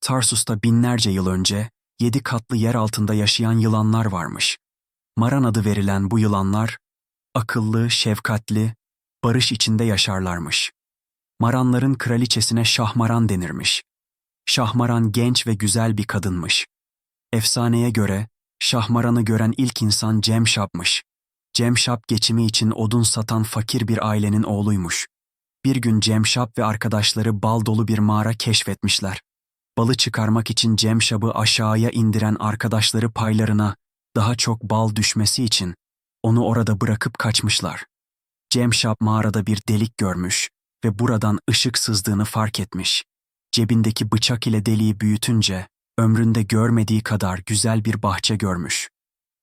Tarsus'ta binlerce yıl önce yedi katlı yer altında yaşayan yılanlar varmış. Maran adı verilen bu yılanlar akıllı, şefkatli, barış içinde yaşarlarmış. Maranların kraliçesine Şahmaran denirmiş. Şahmaran genç ve güzel bir kadınmış. Efsaneye göre Şahmaran'ı gören ilk insan Cemşap'mış. Cemşap geçimi için odun satan fakir bir ailenin oğluymuş. Bir gün Cemşap ve arkadaşları bal dolu bir mağara keşfetmişler. Balı çıkarmak için Cemşap'ı aşağıya indiren arkadaşları paylarına daha çok bal düşmesi için onu orada bırakıp kaçmışlar. Cemşap mağarada bir delik görmüş ve buradan ışık sızdığını fark etmiş. Cebindeki bıçak ile deliği büyütünce ömründe görmediği kadar güzel bir bahçe görmüş.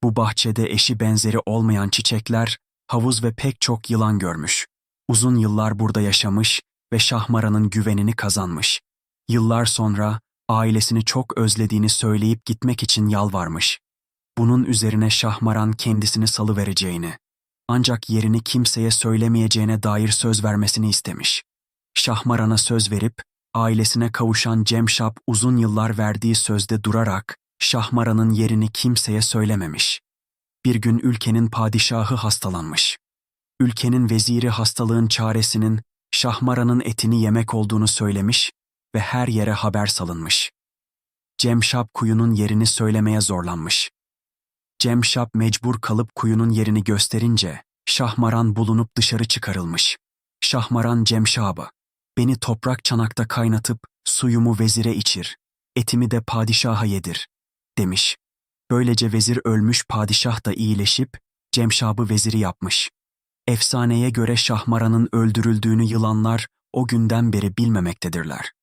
Bu bahçede eşi benzeri olmayan çiçekler, havuz ve pek çok yılan görmüş. Uzun yıllar burada yaşamış ve Şahmaran'ın güvenini kazanmış. Yıllar sonra ailesini çok özlediğini söyleyip gitmek için yalvarmış. Bunun üzerine Şahmaran kendisini salıvereceğini, ancak yerini kimseye söylemeyeceğine dair söz vermesini istemiş. Şahmaran'a söz verip ailesine kavuşan Cemşap uzun yıllar verdiği sözde durarak Şahmaran'ın yerini kimseye söylememiş. Bir gün ülkenin padişahı hastalanmış. Ülkenin veziri hastalığın çaresinin Şahmaran'ın etini yemek olduğunu söylemiş ve her yere haber salınmış. Cemşap kuyunun yerini söylemeye zorlanmış. Cemşap mecbur kalıp kuyunun yerini gösterince Şahmaran bulunup dışarı çıkarılmış. Şahmaran Cemşab'a, beni toprak çanakta kaynatıp suyumu vezire içir, etimi de padişaha yedir, demiş. Böylece vezir ölmüş padişah da iyileşip Cemşab'ı veziri yapmış. Efsaneye göre Şahmaran'ın öldürüldüğünü yılanlar o günden beri bilmemektedirler.